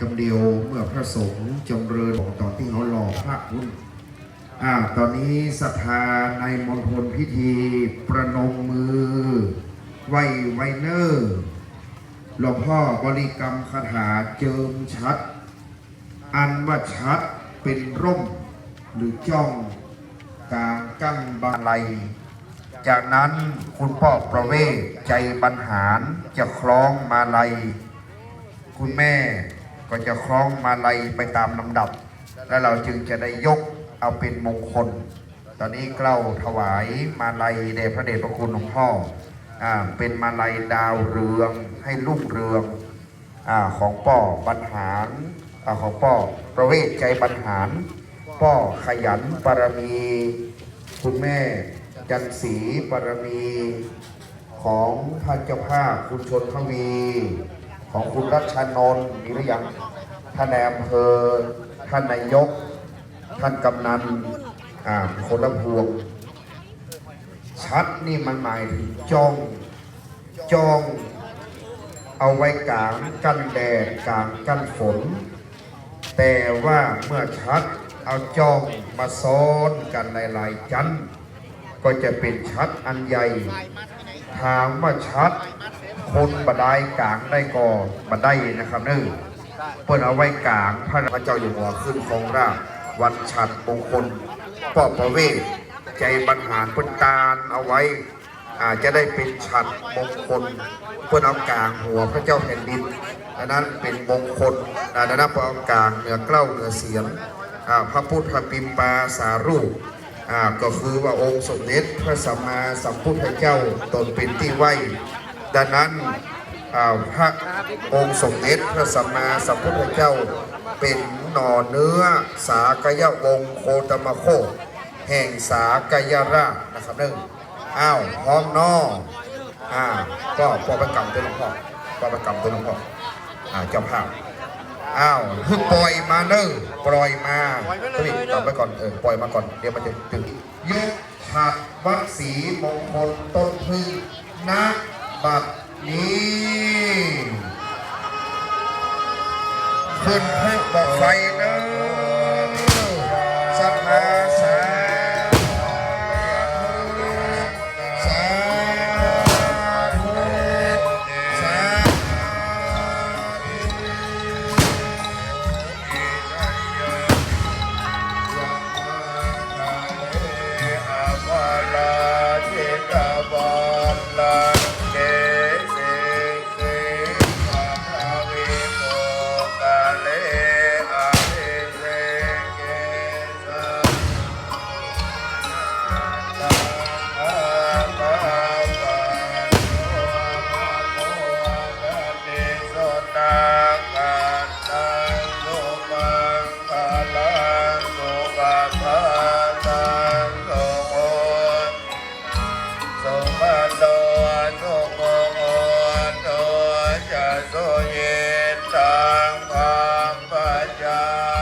กำเดียวเมื่อพระสงฆ์จำเริญของตอนที่เขาหล่อพระหุ้นอ่าตอนนี้ศรัทธาในมณฑลพิธีประนมมือไหวไวเนอร์หลวงพ่อบริกรรมคาถาเจิมชัด อันว่าชัดเป็นร่ม หรือจ้องกลางกั้งบาลัย จากนั้นคุณพ่อประเวศใจบรรหารจะคล้องมาลัย คุณแม่ ก็จะคล้องมาลัยไปตามลำดับ แล้วเราจึงจะได้ยกเอาเป็นมงคล ตอนนี้เกล้าถวายมาลัยแด่พระเดชพระคุณหลวงพ่ออเป็นมาลัยดาวเรืองให้รุ่งเรืองอของป่อบรรหารอของป่อประเวศใจบรรหารป่อขยันปรมี คุณแม่จันสีปรมีของท่านเจ้าภาพคุณชนทวี ของคุณรัชนนท์มีหรือยังท่านนายอำเภอท่านนายก ท่านกำนันอ่าคนละพวง ชัดนี่มันหมายถึงจ้องจ้อง เอาไว้กลางกันแดดกลางกันฝน แต่ว่าเมื่อชัดเอาจ้องมาซ้อนกันหลายๆจันก็จะเป็นชัดอันใหญ่ ถามว่าชัด คนบดายกลางได้ก่อบดไดนะครับเนื่เปิ้นเอาไว้กลางพระเจ้าอยู่หัวขึ้นของราชวันฉัดมงคลป้อประเวศใจบรรหารเปิ้นตาลเอาไว้อาจจะได้เป็นฉัดมงคลเพื่อนเอากลางหัวพระเจ้าแผ่นดินดังนั้นเป็นมงคลดังนั้นเพื่อเอากลางเหนือเกล้าเหนือเสียงอ่าพระพุทธปิมปาสารูปอ่าก็คือว่าองค์สมเด็จพระสัมมาสัมพุทธเจ้าตนเป็นที่ไหว ดังนั้นอ่าพระองค์สมเด็จพระสัมมาสัมพุทธเจ้าเป็นหน่อเนื้อสากยวงโคตมโค แห่งสากยราชนะครับหนึ่งอ้าวพร้อมนออ่าก็ปอประกรรมตัวหลวงพ่อปอประกรรมตัวหลวงพ่ออ่าเจ้าภาพอ้าวฮึปล่อยมาเนอปล่อยมาตัวนี้กลับไปก่อนเออปล่อยมาก่อนเดี๋ยวมันจะถึงยกฉัดวัดศรีมงคลต้นพึ่งณ บัดนี้ ขึ้นให้บอกไฟ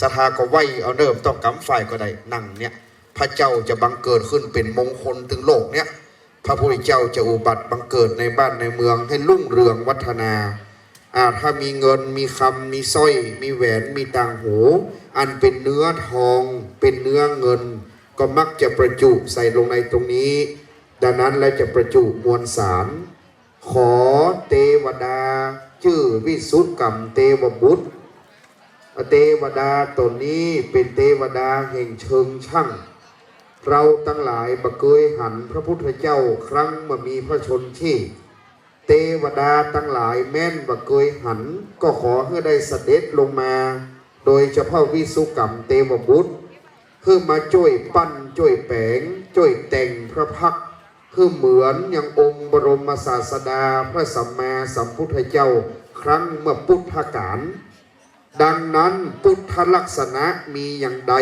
ศรัทธาก็ไหวเอาเดิมต้องกำไฟก็ได้นั่งเนี่ยพระเจ้าจะบังเกิดขึ้นเป็นมงคลถึงโลกเนี่ยพระพุทธเจ้าจะอุบัติบังเกิดในบ้านในเมืองให้รุ่งเรืองวัฒนาอาถ้ามีเงินมีคำมีสร้อย มีแหวนมีต่างหู อันเป็นเนื้อทองเป็นเนื้อเงิน ก็มักจะประจุใส่ลงในตรงนี้ ดังนั้นแล้วจะประจุมวลสาร ขอเทวดา ชื่อวิสุทธกรรมเทวบุตร เทวดาตนนี้เป็นเทวดาแห่งเชิงช่างเราทั้งหลายบักเกยหันพระพุทธเจ้าครั้งเมื่อมีพระชนชีพเทวดาทั้งหลายแม่นบักเกยหันก็ขอให้ได้เสด็จลงมา โดยเฉพาะวิสุกรรมเทวบุตรเพื่อมาช่วยปั้นช่วยแปงช่วยแต่งพระพักตร์คือเหมือนอย่างองค์บรมศาสดาพระสัมมาสัมพุทธเจ้า ครั้งเมื่อพุทธกาล ดังนั้นพุทธลักษณะมีอย่างใด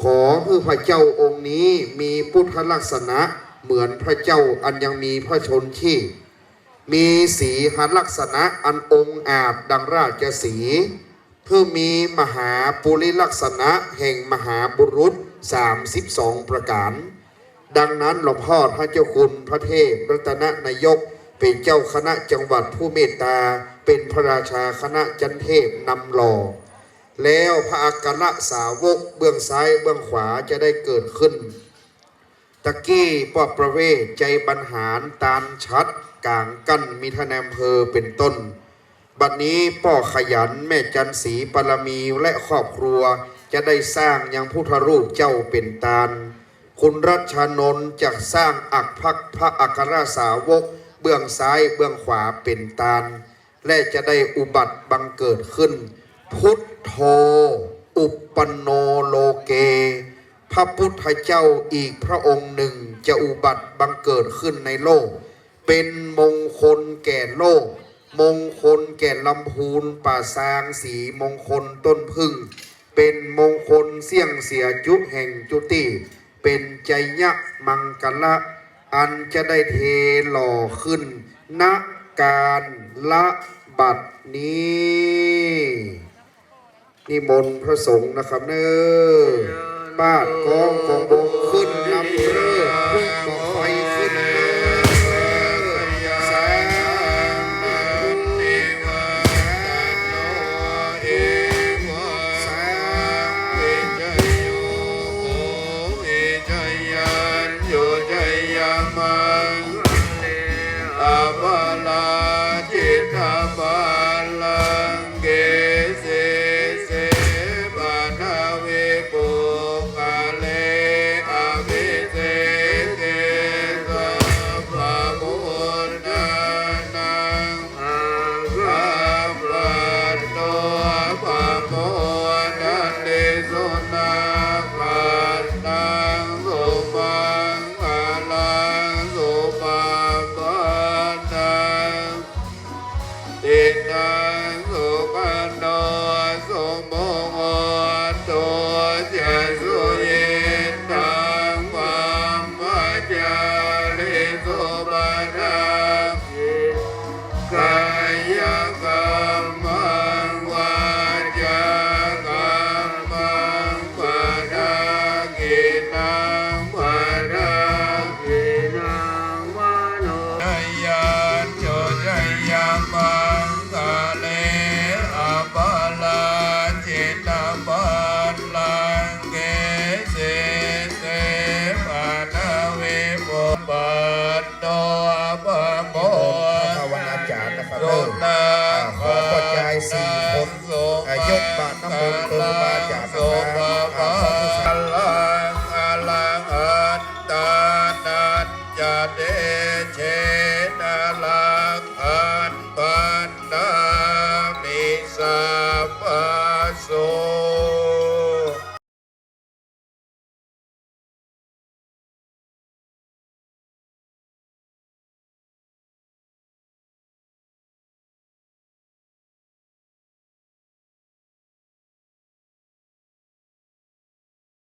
ขอคือพระเจ้าองค์นี้มีพุทธลักษณะเหมือนพระเจ้าอันยังมีพระชนชีพมีสีหันลักษณะอันองค์อาจดังราชสีเพื่อมีมหาปุริลักษณะแห่งมหาบุรุษ 32 ประการ ดังนั้นหลวงพ่อพระเจ้าคุณพระเทพรัตนนายกเป็นเจ้าคณะจังหวัดผู้เมตตา เป็นพระราชาคณะจันเทพนำหล่อแล้วพระอักระสาวกเบื้องซ้ายเบื้องขวาจะได้เกิดขึ้น ตะกี้ป้อประเวศใจบรรหารตานชัดกลางกั้นมีทนายอำเภอเป็นต้น บัดนี้ป้อขยันแม่จันสีปรมีและครอบครัวจะได้สร้างยังพุทธรูปเจ้าเป็นตาล คุณรัชนนจะสร้างอักพักพระอัครสาวก เบื้องซ้ายเบื้องขวาเป็นตาล และจะได้อุบัติบังเกิดขึ้น พุทโธอุปปนโนโลเก พระพุทธเจ้าอีกพระองค์หนึ่งจะอุบัติบังเกิดขึ้นในโลก เป็นมงคลแก่โลก มงคลแก่ลำพูนป่าซางสีมงคลต้นพึ่ง เป็นมงคลเสี่ยงเสียจุแห่งจุติ เป็นใจยะมังกละ อันจะได้เทหล่อขึ้นณ การละบัดนี้นิมนต์พระสงฆ์นะครับเนอปานกองของบ ยอะยกบาตรน้ำมนต์ครูบาอาจารย์นะครับ